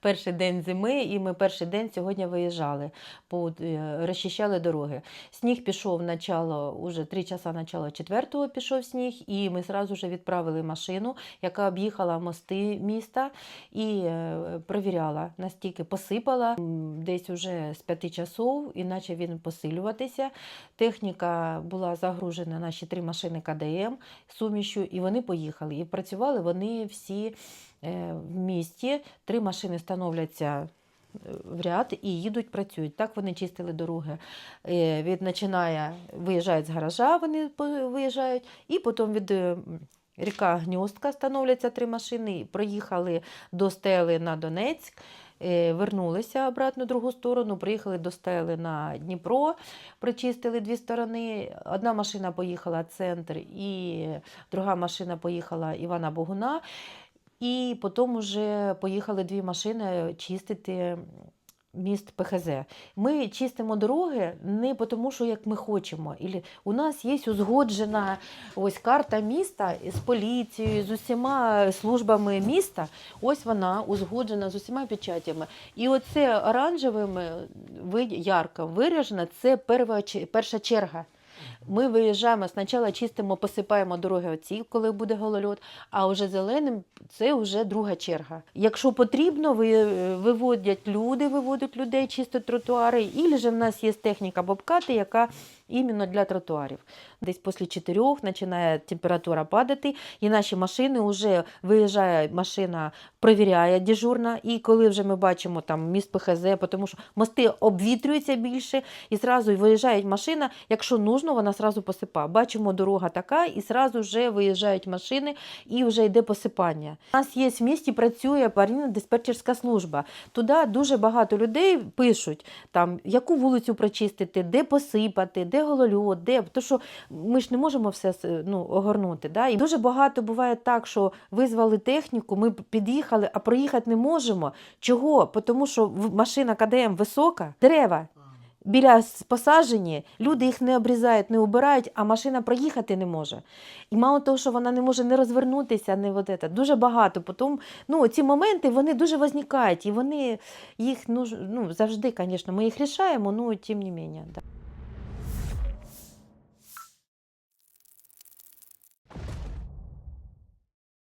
перший день зими, і ми перший день сьогодні виїжджали, е, розчищали дороги. Сніг пішов начало, уже три часа начало четвертого пішов сніг, і ми одразу вже відправили машину, яка об'їхала мости міста і е, провіряла, настільки посипала десь уже з п'яти часов, і почав він посилюватися. Техніка була загружена, наші три машини КДМ сумішю, і вони поїхали. І працювали вони всі в місті. Три машини становляться е, в ряд і їдуть, працюють. Так вони чистили дороги. Е, Від починає, виїжджають з гаража, вони виїжджають, і потім від. е, Ріка Гньостка становляться три машини, проїхали до стели на Донецьк, е, вернулися обратно в другу сторону, приїхали до стели на Дніпро, прочистили дві сторони. Одна машина поїхала в центр, і друга машина поїхала Івана Богуна. І потім вже поїхали дві машини чистити міст ПХЗ. Ми чистимо дороги не тому, що як ми хочемо. У нас є узгоджена ось карта міста з поліцією, з усіма службами міста. Ось вона узгоджена з усіма печатями. І оце оранжевим ви- ярко виражено, це перша черга. Ми виїжджаємо, спочатку чистимо, посипаємо дороги оці, коли буде голольот, а вже зеленим це вже друга черга. Якщо потрібно, ви, виводять люди, виводять людей, чистять тротуари, і ж в нас є техніка бобкати, яка іменно для тротуарів. Десь після чотирьох починає температура падати, і наші машини вже виїжджає машина, провіряє дежурна, і коли вже ми бачимо там міст ПХЗ, тому що мости обвітрюються більше, і зразу виїжджає машина, якщо нужно, вона зразу посипає. Бачимо, дорога така, і зразу вже виїжджають машини, і вже йде посипання. У нас є в місті, працює аварійна диспетчерська служба. Туди дуже багато людей пишуть, там, яку вулицю прочистити, де посипати, де голольот, де. То, що ми ж не можемо все ну, огорнути. Да? І дуже багато буває так, що визвали техніку, ми під'їхали, а проїхати не можемо. Чого? Тому що машина КДМ висока, дерева біля посаджені, люди їх не обрізають, не убирають, а машина проїхати не може. І мало того, що вона не може не розвернутися, не вот это. дуже багато. Потім, ну, ці моменти вони дуже возникають, і вони їх ну, ну, завжди, звісно, ми їх рішаємо, ну, тим не менше. Да.